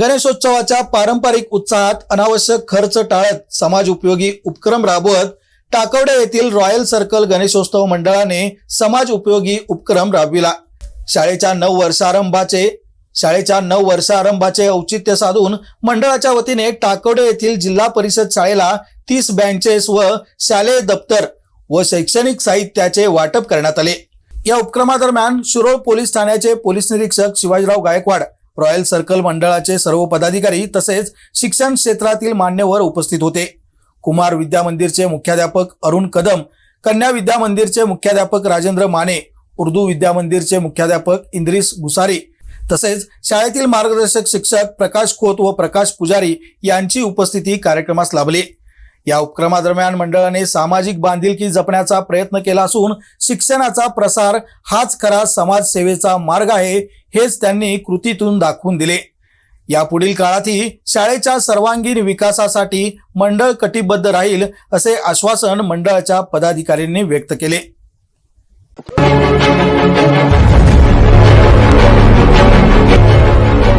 गणेशोत्सवाच्या पारंपरिक उत्साहात अनावश्यक खर्च टाळत समाज उपयोगी उपक्रम राबवत टाकवडे येथील रॉयल सर्कल गणेशोत्सव मंडळाने समाज उपयोगी उपक्रम राबविला. शाळेच्या नऊ वर्षारंभाचे शाळेच्या नऊ वर्षारंभाचे औचित्य साधून मंडळाच्या वतीने टाकवडे येथील जिल्हा परिषद शाळेला तीस बँचेस व शालेय दप्तर व शैक्षणिक साहित्याचे वाटप करण्यात आले. या उपक्रमादरम्यान शिरोळ पोलीस ठाण्याचे पोलीस निरीक्षक शिवाजीराव गायकवाड रॉयल सर्कल मंडळाचे सर्व पदाधिकारी तसेच शिक्षण क्षेत्रातील मान्यवर उपस्थित होते. कुमार विद्या मंदिरचे मुख्याध्यापक अरुण कदम कन्या विद्या मंदिरचे मुख्याध्यापक राजेंद्र माने उर्दू विद्या मंदिरचे मुख्याध्यापक इंद्रिस गुसारी तसेच शाळेतील मार्गदर्शक शिक्षक प्रकाश खोत व प्रकाश पुजारी यांची उपस्थिती कार्यक्रमास लाभली. या उपक्रमादरम्यान मंडळाने सामाजिक बांधिलकी जपण्याचा प्रयत्न केला असून शिक्षणाचा प्रसार हाच खरा समाजसेवेचा मार्ग आहे हेच त्यांनी कृतीतून दाखवून दिले. यापुढील काळातही शाळेच्या सर्वांगीण विकासासाठी मंडळ कटिबद्ध राहील असे आश्वासन मंडळाच्या पदाधिकाऱ्यांनी व्यक्त केले.